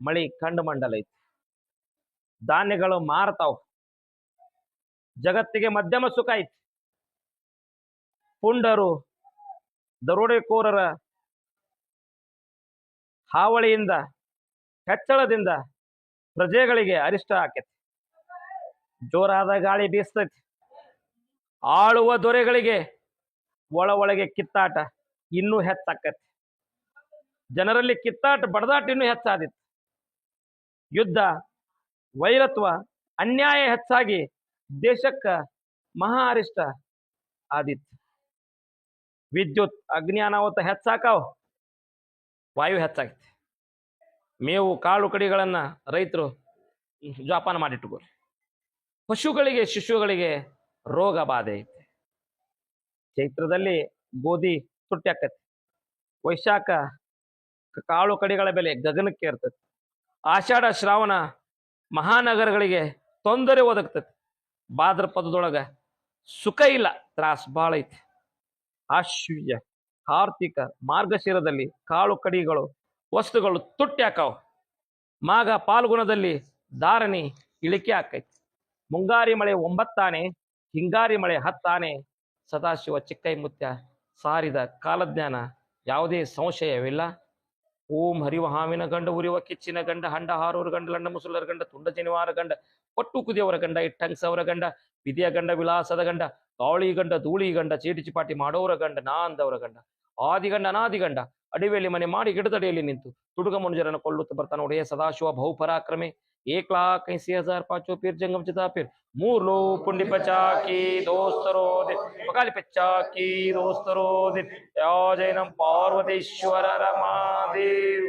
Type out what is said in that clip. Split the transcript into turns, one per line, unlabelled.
ಮಳಿ ಕಂಡು ಮಂಡಲ ಐತಿ. ಧಾನ್ಯಗಳು ಮಾರ್ತಾವ. ಜಗತ್ತಿಗೆ ಮಧ್ಯಮ ಸುಖ ಐತಿ. ಪುಂಡರು, ದರೋಡೆಕೋರರ ಹಾವಳಿಯಿಂದ ಹೆಚ್ಚಳದಿಂದ ಪ್ರಜೆಗಳಿಗೆ ಅರಿಷ್ಟ ಆಕೈತಿ. ಜೋರಾದ ಗಾಳಿ ಬೀಸ್ತೈತಿ. ಆಳುವ ದೊರೆಗಳಿಗೆ ಒಳ ಒಳಗೆ ಕಿತ್ತಾಟ ಇನ್ನೂ ಹೆಚ್ಚಾಕತಿ. ಜನರಲ್ಲಿ ಕಿತ್ತಾಟ, ಬಡದಾಟ ಇನ್ನೂ ಹೆಚ್ಚಾದಿತ್ತು ಯುದ್ಧ, ವೈರತ್ವ, ಅನ್ಯಾಯ ಹೆಚ್ಚಾಗಿ ದೇಶಕ್ಕ ಮಹಾ ಅರಿಷ್ಟ ಆದಿತ್ತು. ವಿದ್ಯುತ್ ಅಗ್ನಿ ಅನಾಹುತ ಹೆಚ್ಚಾಕಾವ್, ವಾಯು ಹೆಚ್ಚಾಗಿತ್ತು. ಮೇವು, ಕಾಳು ಕಡಿಗಳನ್ನ ರೈತರು ಜೋಪಾನ ಮಾಡಿಟ್ಟುಕೋರಿ. ಪಶುಗಳಿಗೆ, ಶಿಶುಗಳಿಗೆ ರೋಗ ಬಾಧೆ ಐತಿ. ಚೈತ್ರದಲ್ಲಿ ಗೋಧಿ ತುಟ್ಟಿ ಆಕತಿ. ವೈಶಾಖ, ಕಾಳು ಕಡಿಗಳ ಬೆಲೆ ಗಗನಕ್ಕೆ ಇರ್ತೈತಿ ಆಷಾಢ ಶ್ರಾವಣ ಮಹಾನಗರಗಳಿಗೆ ತೊಂದರೆ ಒದಗ್ತೈತಿ ಭಾದ್ರಪದದೊಳಗೆ ಸುಖ ಇಲ್ಲ, ತ್ರಾಸ್ ಭಾಳ ಐತಿ. ಆಶ್ವ್ಯ ಕಾರ್ತಿಕ ಮಾರ್ಗಶಿರದಲ್ಲಿ ಕಾಳು ಕಡಿಗಳು, ವಸ್ತುಗಳು ತುಟ್ಟಿ ಹಾಕಾವ. ಮಾಘ ಪಾಲ್ಗುಣದಲ್ಲಿ ಧಾರಣಿ ಇಳಿಕೆ ಆಕೈತಿ. ಮುಂಗಾರಿ ಮಳೆ ಒಂಬತ್ತಾನೆ, ಹಿಂಗಾರಿ ಮಳೆ ಹತ್ತಾನೆ, ಸದಾಶಿವ ಚಿಕ್ಕೈಮುತ್ಯ ಸಾರಿದ ಕಾಲಜ್ಞಾನ ಯಾವುದೇ ಸಂಶಯವಿಲ್ಲ. ಓಂ ಹರಿವ ಹಾವಿನ ಗಂಡ ಉರಿವ ಕಿಚ್ಚಿನ ಗಂಡ, ಹಂಡ ಹಾರೂರ ಗಂಡ, ಲಂಡ ಮುಸುಲರ ಗಂಡ, ತುಂಡ ಜನಿವಾರ ಗಂಡ, ಪಟ್ಟು ಕುದಿಯವರ ಗಂಡ ಇಟ್ಟಂಗ್ಸವರ ಗಂಡ ವಿದ್ಯಾ ಗಂಡ, ವಿಲಾಸದ ಗಂಡ, ಗಾಳಿ ಗಂಡ, ಧೂಳಿ ಗಂಡ, ಚೀಟಿ ಚಿಪಾಟಿ ಮಾಡೋರ ಗಂಡ ನಾ ಅಂದವರ ಗಂಡ. ಆದಿಗಂಡ, ಅನಾದಿಗಂಡ, ಅಡಿವೆಯಲ್ಲಿ ಮನೆ ಮಾಡಿ ಗಿಡದಡಿಯಲ್ಲಿ ನಿಂತು ತುಡುಗ ಮನುಜರನ್ನು ಕೊಲ್ಲುತ್ತಾ ಬರ್ತಾನೆ ಒಡೆಯ ಸದಾಶಿವ, ಬಹುಪರಾಕ್ರಮೆ ಏಕ್ ಕೈಸಿ ಹಜಾರ್ ಪಾಚೋ ಪೀರ್, ಜಂಗಮ್ ಚಿತಾಪೀರ್ ಮೂರ್ ಲೋ ಪುಂಡಿ ಪಚಾಕಿ ದೋಸ್ತರೋ ದೆ ಪಕಾಲಿ ಪಚಾಕಿ ದೋಸ್ತರೋ ದೆ ಯಾ ಜೈನಂ ಪಾರ್ವತೇಶ್ವರ ರಮಾದೇವ್.